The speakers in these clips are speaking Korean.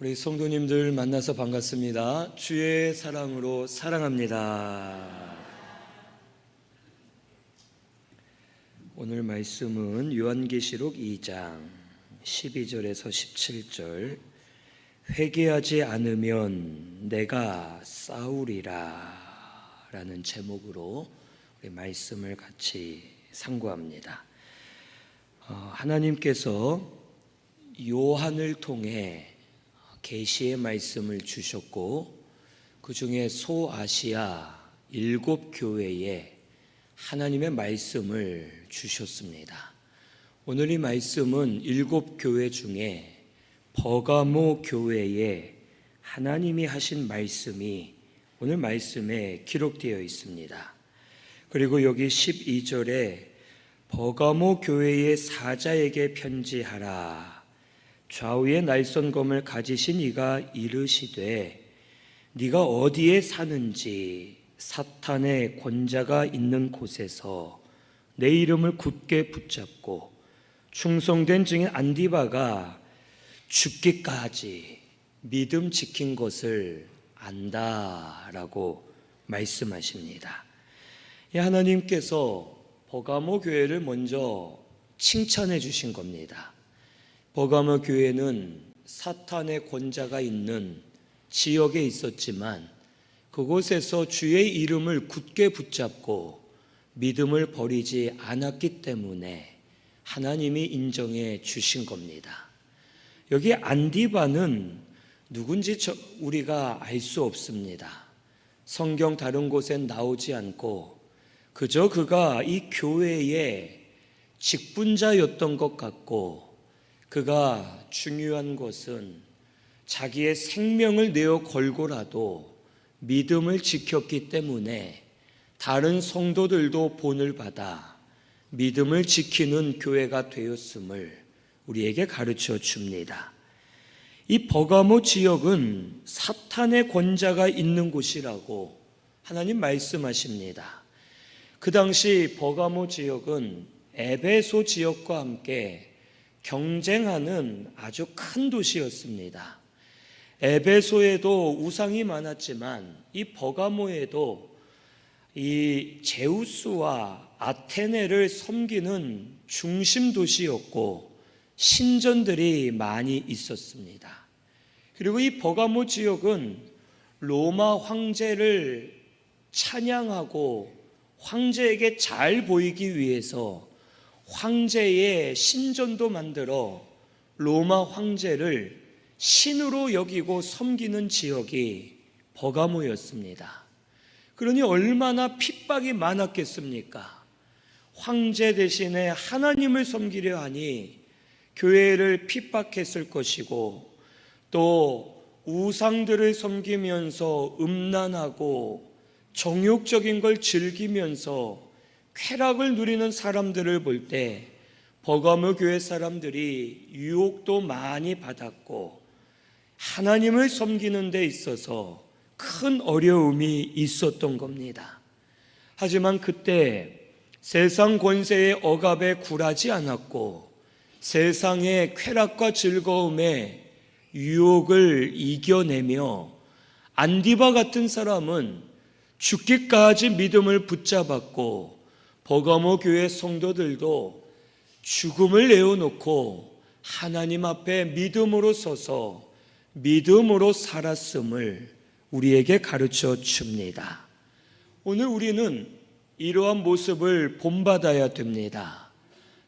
우리 성도님들 만나서 반갑습니다. 주의 사랑으로 사랑합니다. 오늘 말씀은 요한계시록 2장 12절에서 17절 회개하지 않으면 내가 싸우리라 라는 제목으로 우리 말씀을 같이 상고합니다. 어, 하나님께서 요한을 통해 계시의 말씀을 주셨고 그 중에 소아시아 일곱 교회에 하나님의 말씀을 주셨습니다. 오늘 이 말씀은 일곱 교회 중에 버가모 교회에 하나님이 하신 말씀이 오늘 말씀에 기록되어 있습니다. 그리고 여기 12절에 버가모 교회의 사자에게 편지하라. 좌우에 날선 검을 가지신 이가 이르시되 네가 어디에 사는지 사탄의 권자가 있는 곳에서 내 이름을 굳게 붙잡고 충성된 증인 안디바가 죽기까지 믿음 지킨 것을 안다라고 말씀하십니다. 하나님께서 버가모 교회를 먼저 칭찬해 주신 겁니다. 버가모 교회는 사탄의 권자가 있는 지역에 있었지만 그곳에서 주의 이름을 굳게 붙잡고 믿음을 버리지 않았기 때문에 하나님이 인정해 주신 겁니다. 여기 안디바는 누군지 우리가 알 수 없습니다. 성경 다른 곳엔 나오지 않고 그저 그가 이 교회의 직분자였던 것 같고 그가 중요한 것은 자기의 생명을 내어 걸고라도 믿음을 지켰기 때문에 다른 성도들도 본을 받아 믿음을 지키는 교회가 되었음을 우리에게 가르쳐 줍니다. 이 버가모 지역은 사탄의 권자가 있는 곳이라고 하나님 말씀하십니다. 그 당시 버가모 지역은 에베소 지역과 함께 경쟁하는 아주 큰 도시였습니다. 에베소에도 우상이 많았지만 이 버가모에도 이 제우스와 아테네를 섬기는 중심 도시였고 신전들이 많이 있었습니다. 그리고 이 버가모 지역은 로마 황제를 찬양하고 황제에게 잘 보이기 위해서 황제의 신전도 만들어 로마 황제를 신으로 여기고 섬기는 지역이 버가모였습니다. 그러니 얼마나 핍박이 많았겠습니까? 황제 대신에 하나님을 섬기려 하니 교회를 핍박했을 것이고 또 우상들을 섬기면서 음란하고 정욕적인 걸 즐기면서 쾌락을 누리는 사람들을 볼 때 버가모 교회 사람들이 유혹도 많이 받았고 하나님을 섬기는 데 있어서 큰 어려움이 있었던 겁니다. 하지만 그때 세상 권세의 억압에 굴하지 않았고 세상의 쾌락과 즐거움에 유혹을 이겨내며 안디바 같은 사람은 죽기까지 믿음을 붙잡았고 버가모 교회 성도들도 죽음을 내어놓고 하나님 앞에 믿음으로 서서 믿음으로 살았음을 우리에게 가르쳐 줍니다. 오늘 우리는 이러한 모습을 본받아야 됩니다.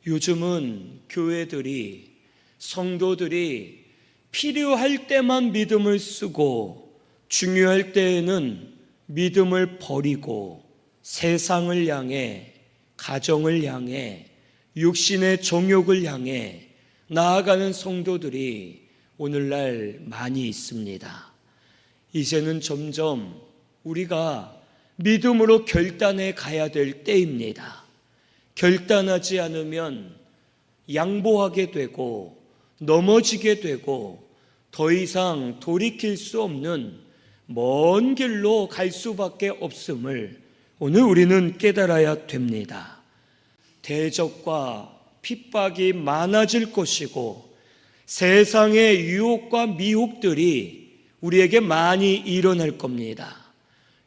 요즘은 교회들이 성도들이 필요할 때만 믿음을 쓰고 중요할 때에는 믿음을 버리고 세상을 향해 가정을 향해 육신의 정욕을 향해 나아가는 성도들이 오늘날 많이 있습니다. 이제는 점점 우리가 믿음으로 결단해 가야 될 때입니다. 결단하지 않으면 양보하게 되고 넘어지게 되고 더 이상 돌이킬 수 없는 먼 길로 갈 수밖에 없음을 오늘 우리는 깨달아야 됩니다. 대적과 핍박이 많아질 것이고 세상의 유혹과 미혹들이 우리에게 많이 일어날 겁니다.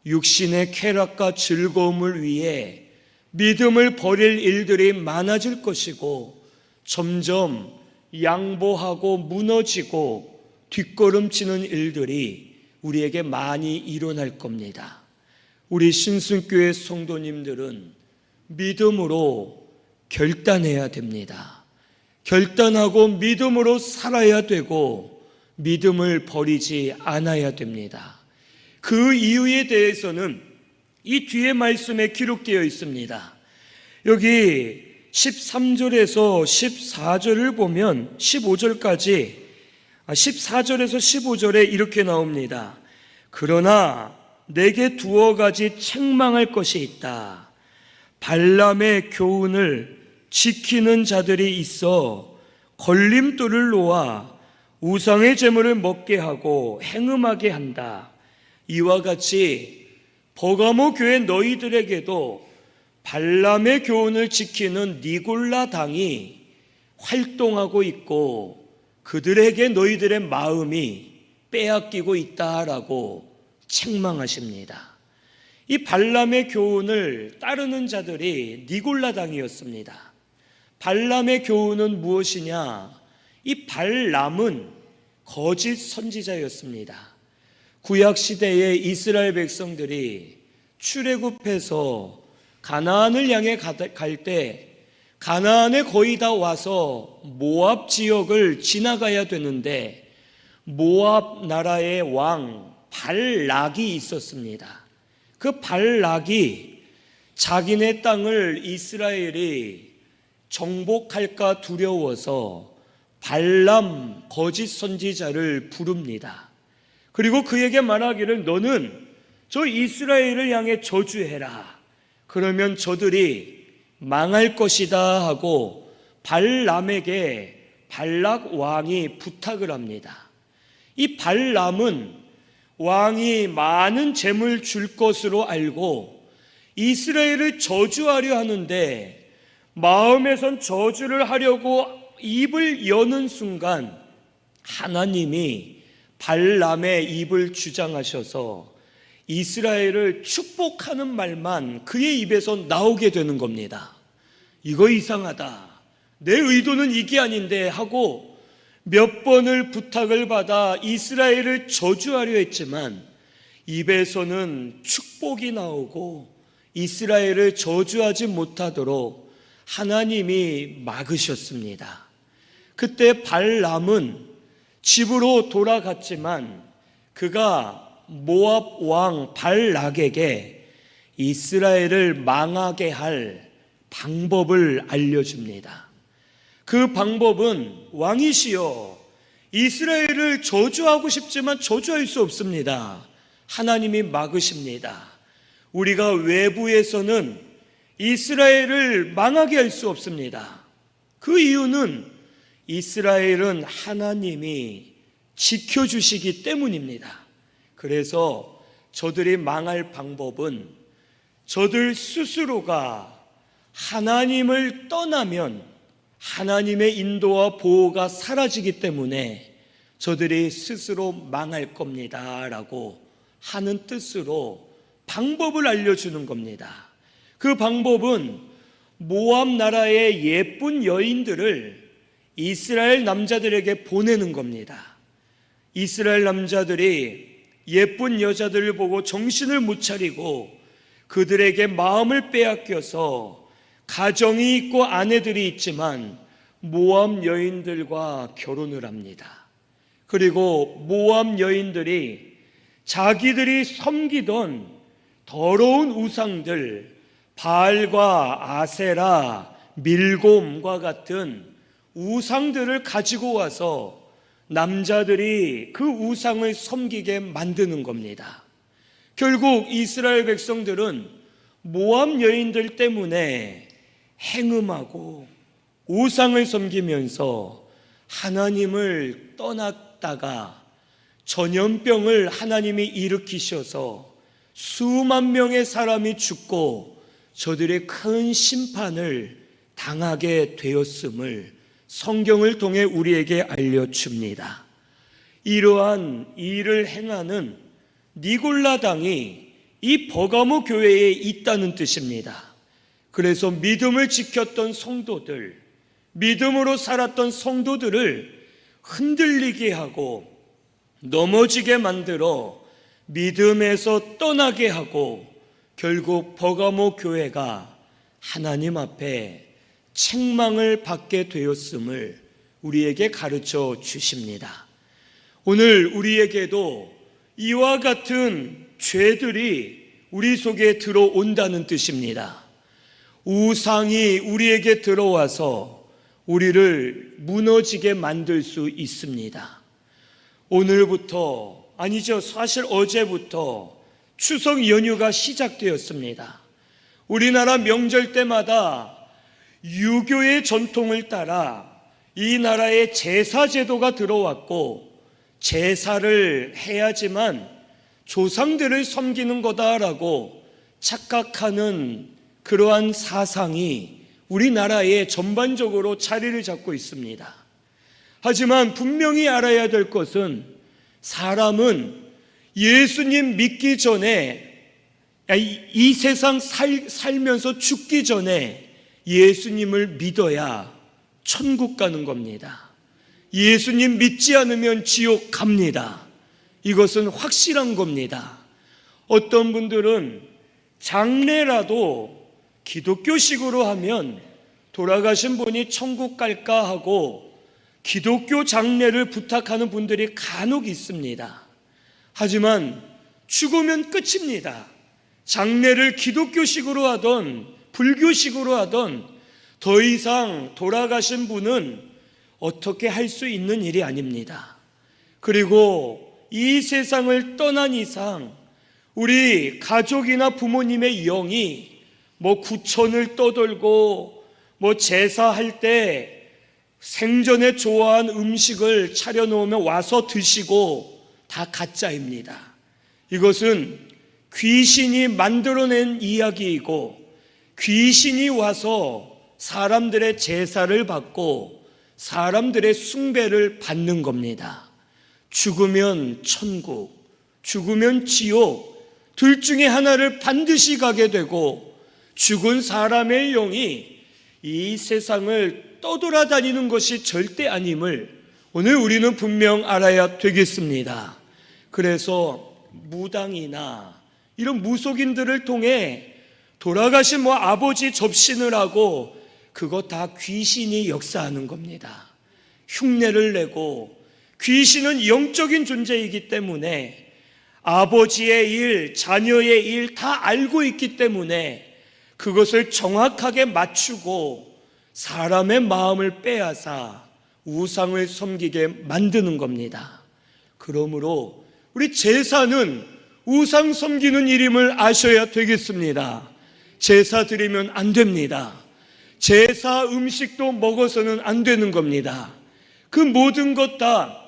육신의 쾌락과 즐거움을 위해 믿음을 버릴 일들이 많아질 것이고 점점 양보하고 무너지고 뒷걸음치는 일들이 우리에게 많이 일어날 겁니다. 우리 신순교회 성도님들은 믿음으로 결단해야 됩니다. 결단하고 믿음으로 살아야 되고 믿음을 버리지 않아야 됩니다. 그 이유에 대해서는 이 뒤에 말씀에 기록되어 있습니다. 여기 13절에서 14절을 보면 15절까지 14절에서 15절에 이렇게 나옵니다. 그러나 내게 두어 가지 책망할 것이 있다. 발람의 교훈을 지키는 자들이 있어 걸림돌을 놓아 우상의 제물을 먹게 하고 행음하게 한다. 이와 같이 버가모 교회 너희들에게도 발람의 교훈을 지키는 니골라 당이 활동하고 있고 그들에게 너희들의 마음이 빼앗기고 있다라고 책망하십니다. 이 발람의 교훈을 따르는 자들이 니골라 당이었습니다. 발람의 교훈은 무엇이냐? 이 발람은 거짓 선지자였습니다. 구약 시대의 이스라엘 백성들이 출애굽해서 가나안을 향해 갈 때 가나안에 거의 다 와서 모압 지역을 지나가야 되는데 모압 나라의 왕 발락이 있었습니다. 그 발락이 자기네 땅을 이스라엘이 정복할까 두려워서 발람 거짓 선지자를 부릅니다. 그리고 그에게 말하기를 너는 저 이스라엘을 향해 저주해라. 그러면 저들이 망할 것이다 하고 발람에게 발락 왕이 부탁을 합니다. 이 발람은 왕이 많은 재물 줄 것으로 알고 이스라엘을 저주하려 하는데 마음에선 저주를 하려고 입을 여는 순간 하나님이 발람의 입을 주장하셔서 이스라엘을 축복하는 말만 그의 입에서 나오게 되는 겁니다. 이거 이상하다. 내 의도는 이게 아닌데 하고 몇 번을 부탁을 받아 이스라엘을 저주하려 했지만 입에서는 축복이 나오고 이스라엘을 저주하지 못하도록 하나님이 막으셨습니다. 그때 발람은 집으로 돌아갔지만 그가 모압 왕 발락에게 이스라엘을 망하게 할 방법을 알려줍니다. 그 방법은 왕이시여 이스라엘을 저주하고 싶지만 저주할 수 없습니다. 하나님이 막으십니다. 우리가 외부에서는 이스라엘을 망하게 할 수 없습니다. 그 이유는 이스라엘은 하나님이 지켜주시기 때문입니다. 그래서 저들이 망할 방법은 저들 스스로가 하나님을 떠나면 하나님의 인도와 보호가 사라지기 때문에 저들이 스스로 망할 겁니다. 라고 하는 뜻으로 방법을 알려주는 겁니다. 그 방법은 모압 나라의 예쁜 여인들을 이스라엘 남자들에게 보내는 겁니다. 이스라엘 남자들이 예쁜 여자들을 보고 정신을 못 차리고 그들에게 마음을 빼앗겨서 가정이 있고 아내들이 있지만 모함 여인들과 결혼을 합니다. 그리고 모함 여인들이 자기들이 섬기던 더러운 우상들, 바알과 아세라, 밀곰과 같은 우상들을 가지고 와서 남자들이 그 우상을 섬기게 만드는 겁니다. 결국 이스라엘 백성들은 모함 여인들 때문에 행음하고 우상을 섬기면서 하나님을 떠났다가 전염병을 하나님이 일으키셔서 수만 명의 사람이 죽고 저들의 큰 심판을 당하게 되었음을 성경을 통해 우리에게 알려줍니다. 이러한 일을 행하는 니골라당이 이 버가모 교회에 있다는 뜻입니다. 그래서 믿음을 지켰던 성도들, 믿음으로 살았던 성도들을 흔들리게 하고 넘어지게 만들어 믿음에서 떠나게 하고 결국 버가모 교회가 하나님 앞에 책망을 받게 되었음을 우리에게 가르쳐 주십니다. 오늘 우리에게도 이와 같은 죄들이 우리 속에 들어온다는 뜻입니다. 우상이 우리에게 들어와서 우리를 무너지게 만들 수 있습니다. 오늘부터, 아니죠. 사실 어제부터 추석 연휴가 시작되었습니다. 우리나라 명절 때마다 유교의 전통을 따라 이 나라에 제사 제도가 들어왔고 제사를 해야지만 조상들을 섬기는 거다라고 착각하는 그러한 사상이 우리나라에 전반적으로 자리를 잡고 있습니다. 하지만 분명히 알아야 될 것은 사람은 예수님 믿기 전에 이 세상 살, 살면서 죽기 전에 예수님을 믿어야 천국 가는 겁니다. 예수님 믿지 않으면 지옥 갑니다. 이것은 확실한 겁니다. 어떤 분들은 장례라도 기독교식으로 하면 돌아가신 분이 천국 갈까 하고 기독교 장례를 부탁하는 분들이 간혹 있습니다. 하지만 죽으면 끝입니다. 장례를 기독교식으로 하던 불교식으로 하던 더 이상 돌아가신 분은 어떻게 할 수 있는 일이 아닙니다. 그리고 이 세상을 떠난 이상 우리 가족이나 부모님의 영이 뭐 구천을 떠돌고 뭐 제사할 때 생전에 좋아한 음식을 차려놓으면 와서 드시고 다 가짜입니다. 이것은 귀신이 만들어낸 이야기이고 귀신이 와서 사람들의 제사를 받고 사람들의 숭배를 받는 겁니다. 죽으면 천국, 죽으면 지옥, 둘 중에 하나를 반드시 가게 되고 죽은 사람의 영이 이 세상을 떠돌아다니는 것이 절대 아님을 오늘 우리는 분명 알아야 되겠습니다. 그래서 무당이나 이런 무속인들을 통해 돌아가신 뭐 아버지 접신을 하고 그거 다 귀신이 역사하는 겁니다. 흉내를 내고 귀신은 영적인 존재이기 때문에 아버지의 일, 자녀의 일 다 알고 있기 때문에 그것을 정확하게 맞추고 사람의 마음을 빼앗아 우상을 섬기게 만드는 겁니다. 그러므로 우리 제사는 우상 섬기는 일임을 아셔야 되겠습니다. 제사 드리면 안 됩니다. 제사 음식도 먹어서는 안 되는 겁니다. 그 모든 것 다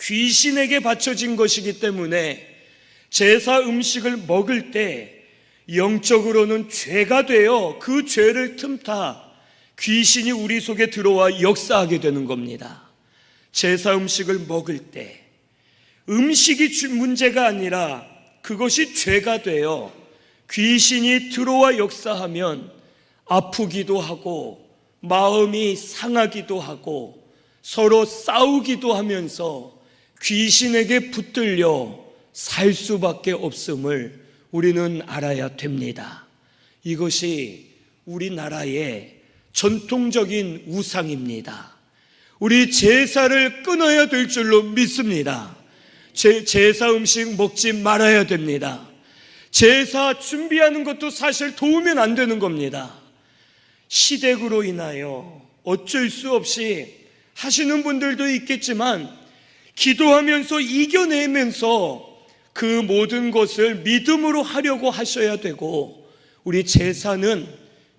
귀신에게 바쳐진 것이기 때문에 제사 음식을 먹을 때 영적으로는 죄가 되어 그 죄를 틈타 귀신이 우리 속에 들어와 역사하게 되는 겁니다. 제사 음식을 먹을 때 음식이 문제가 아니라 그것이 죄가 되어 귀신이 들어와 역사하면 아프기도 하고 마음이 상하기도 하고 서로 싸우기도 하면서 귀신에게 붙들려 살 수밖에 없음을 우리는 알아야 됩니다. 이것이 우리나라의 전통적인 우상입니다. 우리 제사를 끊어야 될 줄로 믿습니다. 제, 제사 음식 먹지 말아야 됩니다. 제사 준비하는 것도 사실 도우면 안 되는 겁니다. 시댁으로 인하여 어쩔 수 없이 하시는 분들도 있겠지만 기도하면서 이겨내면서 그 모든 것을 믿음으로 하려고 하셔야 되고 우리 제사는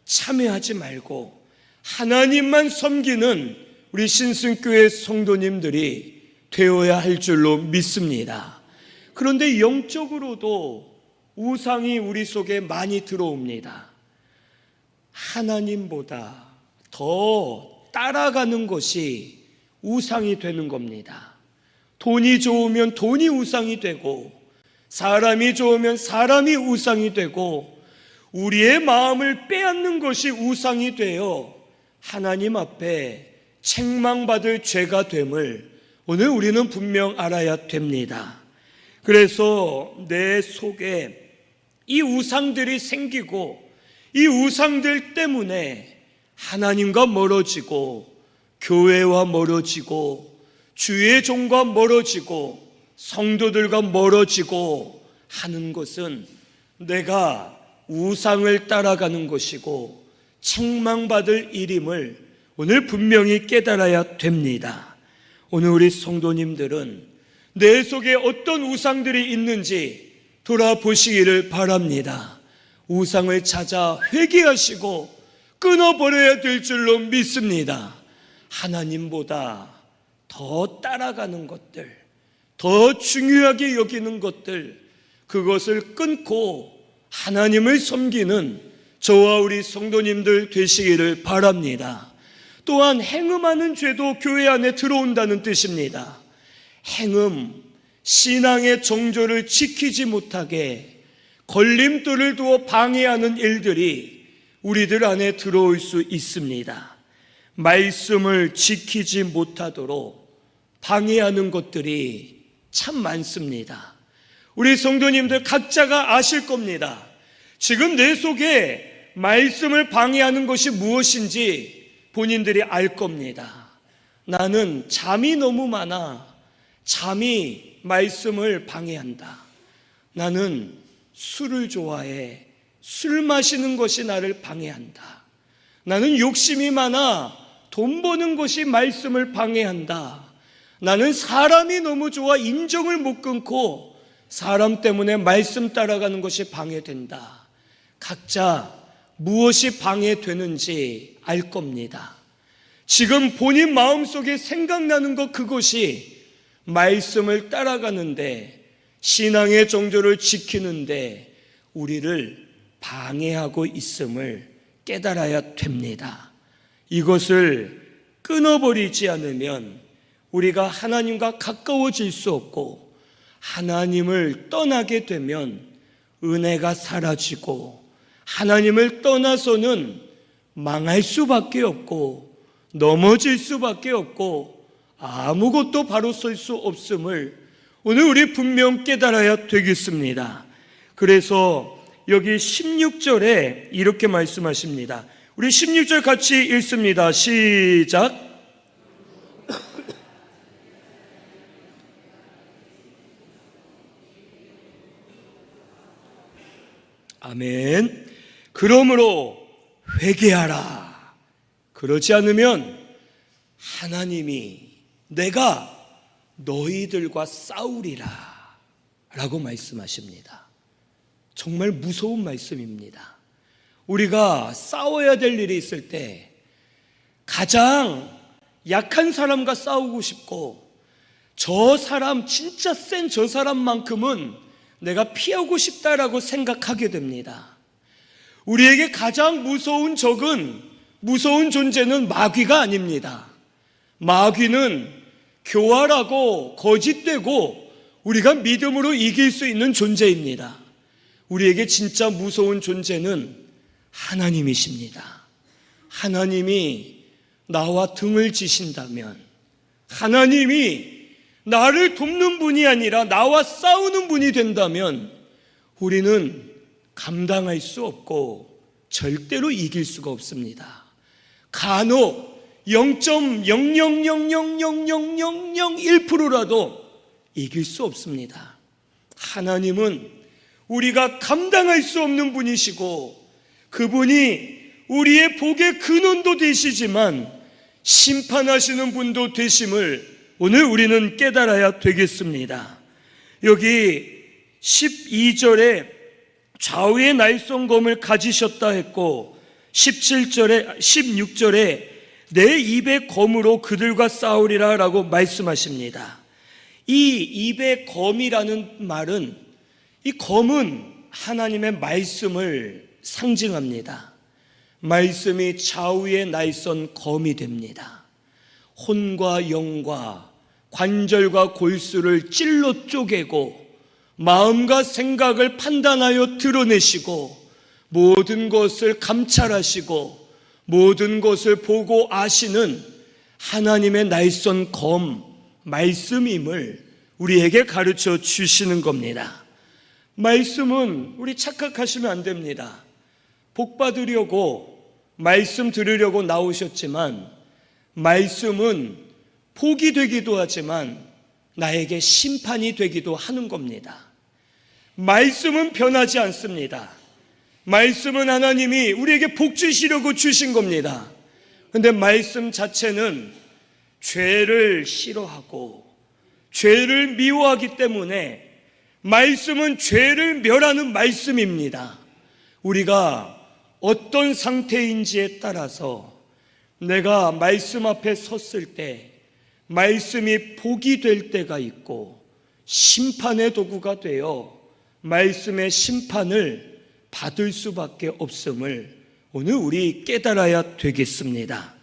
참여하지 말고 하나님만 섬기는 우리 신승교회 성도님들이 되어야 할 줄로 믿습니다. 그런데 영적으로도 우상이 우리 속에 많이 들어옵니다. 하나님보다 더 따라가는 것이 우상이 되는 겁니다. 돈이 좋으면 돈이 우상이 되고, 사람이 좋으면 사람이 우상이 되고, 우리의 마음을 빼앗는 것이 우상이 되어 하나님 앞에 책망받을 죄가 됨을 오늘 우리는 분명 알아야 됩니다. 그래서 내 속에 이 우상들이 생기고 이 우상들 때문에 하나님과 멀어지고 교회와 멀어지고 주의 종과 멀어지고 성도들과 멀어지고 하는 것은 내가 우상을 따라가는 것이고 책망받을 일임을 오늘 분명히 깨달아야 됩니다. 오늘 우리 성도님들은 내 속에 어떤 우상들이 있는지 돌아보시기를 바랍니다. 우상을 찾아 회개하시고 끊어버려야 될 줄로 믿습니다. 하나님보다 더 따라가는 것들, 더 중요하게 여기는 것들, 그것을 끊고 하나님을 섬기는 저와 우리 성도님들 되시기를 바랍니다. 또한 행음하는 죄도 교회 안에 들어온다는 뜻입니다. 행음, 신앙의 정조를 지키지 못하게 걸림돌을 두어 방해하는 일들이 우리들 안에 들어올 수 있습니다. 말씀을 지키지 못하도록 방해하는 것들이 참 많습니다. 우리 성도님들 각자가 아실 겁니다. 지금 내 속에 말씀을 방해하는 것이 무엇인지 본인들이 알 겁니다. 나는 잠이 너무 많아. 잠이 말씀을 방해한다. 나는 술을 좋아해. 술 마시는 것이 나를 방해한다. 나는 욕심이 많아. 돈 버는 것이 말씀을 방해한다. 나는 사람이 너무 좋아 인정을 못 끊고 사람 때문에 말씀 따라가는 것이 방해된다. 각자 무엇이 방해되는지 알 겁니다. 지금 본인 마음속에 생각나는 것 그것이 말씀을 따라가는데 신앙의 정조를 지키는데 우리를 방해하고 있음을 깨달아야 됩니다. 이것을 끊어버리지 않으면 우리가 하나님과 가까워질 수 없고 하나님을 떠나게 되면 은혜가 사라지고 하나님을 떠나서는 망할 수밖에 없고 넘어질 수밖에 없고 아무것도 바로 설 수 없음을 오늘 우리 분명 깨달아야 되겠습니다. 그래서 여기 16절에 이렇게 말씀하십니다. 우리 16절 같이 읽습니다. 시작. 아멘. 그러므로 회개하라. 그러지 않으면 하나님이 내가 너희들과 싸우리라. 라고 말씀하십니다. 정말 무서운 말씀입니다. 우리가 싸워야 될 일이 있을 때 가장 약한 사람과 싸우고 싶고 저 사람, 진짜 센 저 사람만큼은 내가 피하고 싶다라고 생각하게 됩니다. 우리에게 가장 무서운 적은 무서운 존재는 마귀가 아닙니다. 마귀는 교활하고 거짓되고 우리가 믿음으로 이길 수 있는 존재입니다. 우리에게 진짜 무서운 존재는 하나님이십니다. 하나님이 나와 등을 지신다면 하나님이 나를 돕는 분이 아니라 나와 싸우는 분이 된다면 우리는 감당할 수 없고 절대로 이길 수가 없습니다. 간혹 0.000000001%라도 이길 수 없습니다. 하나님은 우리가 감당할 수 없는 분이시고 그분이 우리의 복의 근원도 되시지만 심판하시는 분도 되심을 오늘 우리는 깨달아야 되겠습니다. 여기 12절에 좌우의 날성검을 가지셨다 했고 17절에 16절에 내 입의 검으로 그들과 싸우리라 라고 말씀하십니다. 이 입의 검이라는 말은 이 검은 하나님의 말씀을 상징합니다. 말씀이 좌우의 날선 검이 됩니다. 혼과 영과 관절과 골수를 찔러 쪼개고 마음과 생각을 판단하여 드러내시고 모든 것을 감찰하시고 모든 것을 보고 아시는 하나님의 날선 검 말씀임을 우리에게 가르쳐 주시는 겁니다. 말씀은 우리 착각하시면 안 됩니다. 복 받으려고 말씀 들으려고 나오셨지만 말씀은 복이 되기도 하지만 나에게 심판이 되기도 하는 겁니다. 말씀은 변하지 않습니다. 말씀은 하나님이 우리에게 복 주시려고 주신 겁니다. 근데 말씀 자체는 죄를 싫어하고 죄를 미워하기 때문에 말씀은 죄를 멸하는 말씀입니다. 우리가 어떤 상태인지에 따라서 내가 말씀 앞에 섰을 때 말씀이 복이 될 때가 있고 심판의 도구가 되어 말씀의 심판을 받을 수밖에 없음을 오늘 우리 깨달아야 되겠습니다.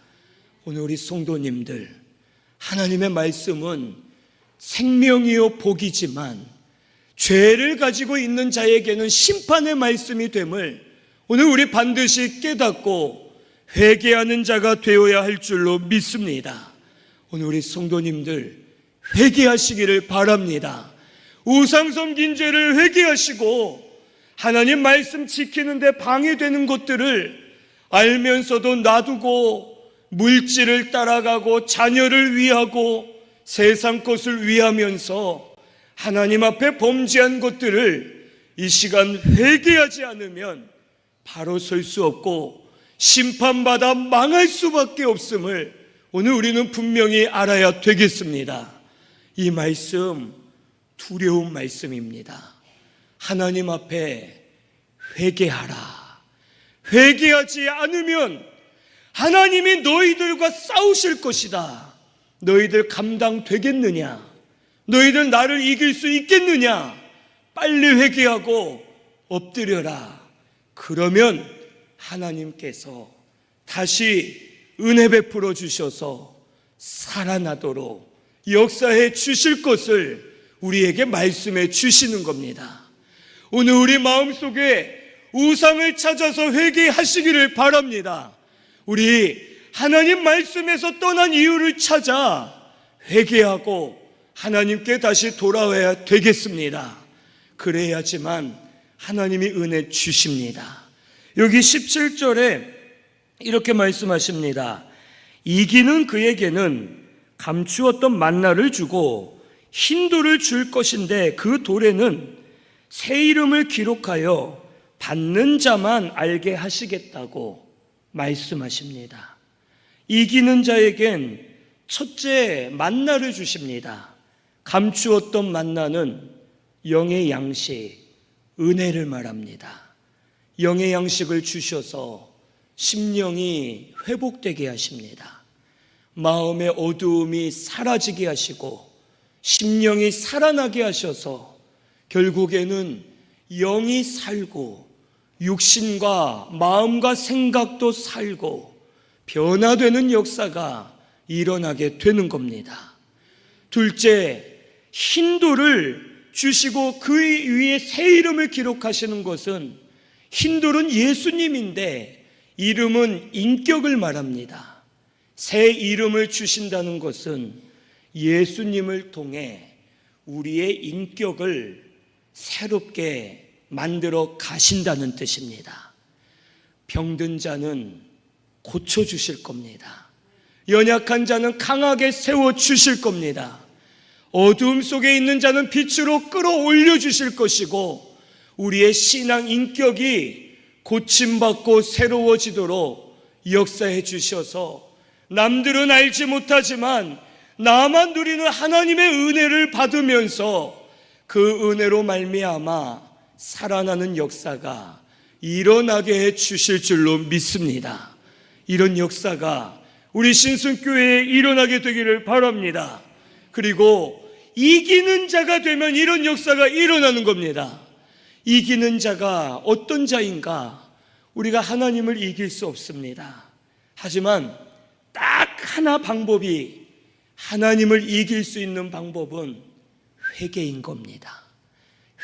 오늘 우리 성도님들 하나님의 말씀은 생명이요 복이지만 죄를 가지고 있는 자에게는 심판의 말씀이 됨을 오늘 우리 반드시 깨닫고 회개하는 자가 되어야 할 줄로 믿습니다. 오늘 우리 성도님들 회개하시기를 바랍니다. 우상 섬긴 죄를 회개하시고 하나님 말씀 지키는데 방해되는 것들을 알면서도 놔두고 물질을 따라가고 자녀를 위하고 세상 것을 위하면서 하나님 앞에 범죄한 것들을 이 시간 회개하지 않으면 바로 설 수 없고 심판받아 망할 수밖에 없음을 오늘 우리는 분명히 알아야 되겠습니다. 이 말씀 두려운 말씀입니다. 하나님 앞에 회개하라. 회개하지 않으면 하나님이 너희들과 싸우실 것이다. 너희들 감당되겠느냐? 너희들 나를 이길 수 있겠느냐? 빨리 회개하고 엎드려라. 그러면 하나님께서 다시 은혜 베풀어 주셔서 살아나도록 역사해 주실 것을 우리에게 말씀해 주시는 겁니다. 오늘 우리 마음 속에 우상을 찾아서 회개하시기를 바랍니다. 우리 하나님 말씀에서 떠난 이유를 찾아 회개하고 하나님께 다시 돌아와야 되겠습니다. 그래야지만 하나님이 은혜 주십니다. 여기 17절에 이렇게 말씀하십니다. 이기는 그에게는 감추었던 만나를 주고 흰 돌을 줄 것인데 그 돌에는 새 이름을 기록하여 받는 자만 알게 하시겠다고 말씀하십니다. 이기는 자에겐 첫째 만나를 주십니다. 감추었던 만나는 영의 양식, 은혜를 말합니다. 영의 양식을 주셔서 심령이 회복되게 하십니다. 마음의 어두움이 사라지게 하시고 심령이 살아나게 하셔서 결국에는 영이 살고 육신과 마음과 생각도 살고 변화되는 역사가 일어나게 되는 겁니다. 둘째, 흰돌을 주시고 그 위에 새 이름을 기록하시는 것은 흰돌은 예수님인데 이름은 인격을 말합니다. 새 이름을 주신다는 것은 예수님을 통해 우리의 인격을 새롭게 만들어 가신다는 뜻입니다. 병든 자는 고쳐 주실 겁니다. 연약한 자는 강하게 세워 주실 겁니다. 어두움 속에 있는 자는 빛으로 끌어올려 주실 것이고 우리의 신앙 인격이 고침받고 새로워지도록 역사해 주셔서 남들은 알지 못하지만 나만 누리는 하나님의 은혜를 받으면서 그 은혜로 말미암아 살아나는 역사가 일어나게 해 주실 줄로 믿습니다. 이런 역사가 우리 신승교회에 일어나게 되기를 바랍니다. 그리고 이기는 자가 되면 이런 역사가 일어나는 겁니다. 이기는 자가 어떤 자인가? 우리가 하나님을 이길 수 없습니다. 하지만 딱 하나 방법이 하나님을 이길 수 있는 방법은 회개인 겁니다.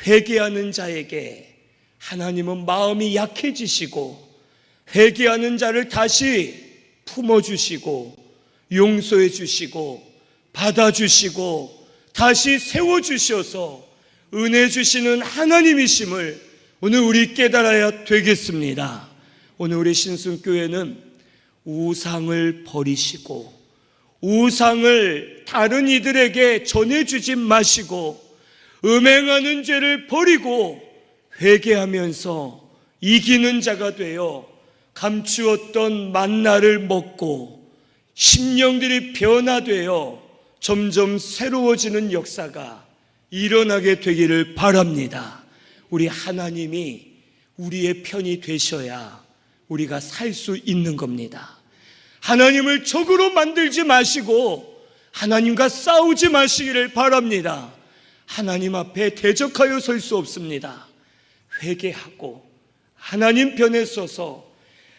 회개하는 자에게 하나님은 마음이 약해지시고 회개하는 자를 다시 품어 주시고 용서해 주시고 받아 주시고 다시 세워 주셔서 은혜 주시는 하나님이심을 오늘 우리 깨달아야 되겠습니다. 오늘 우리 신순교회는 우상을 버리시고 우상을 다른 이들에게 전해주지 마시고 음행하는 죄를 버리고 회개하면서 이기는 자가 되어 감추었던 만나를 먹고 심령들이 변화되어 점점 새로워지는 역사가 일어나게 되기를 바랍니다. 우리 하나님이 우리의 편이 되셔야 우리가 살 수 있는 겁니다. 하나님을 적으로 만들지 마시고 하나님과 싸우지 마시기를 바랍니다. 하나님 앞에 대적하여 설 수 없습니다. 회개하고 하나님 편에 서서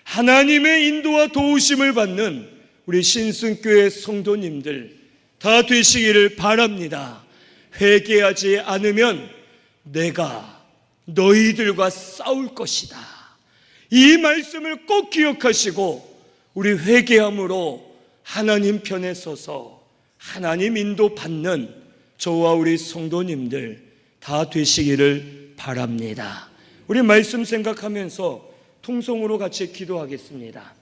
하나님의 인도와 도우심을 받는 우리 신승교회 성도님들 다 되시기를 바랍니다. 회개하지 않으면 내가 너희들과 싸울 것이다. 이 말씀을 꼭 기억하시고 우리 회개함으로 하나님 편에 서서 하나님 인도 받는 저와 우리 성도님들 다 되시기를 바랍니다. 우리 말씀 생각하면서 통성으로 같이 기도하겠습니다.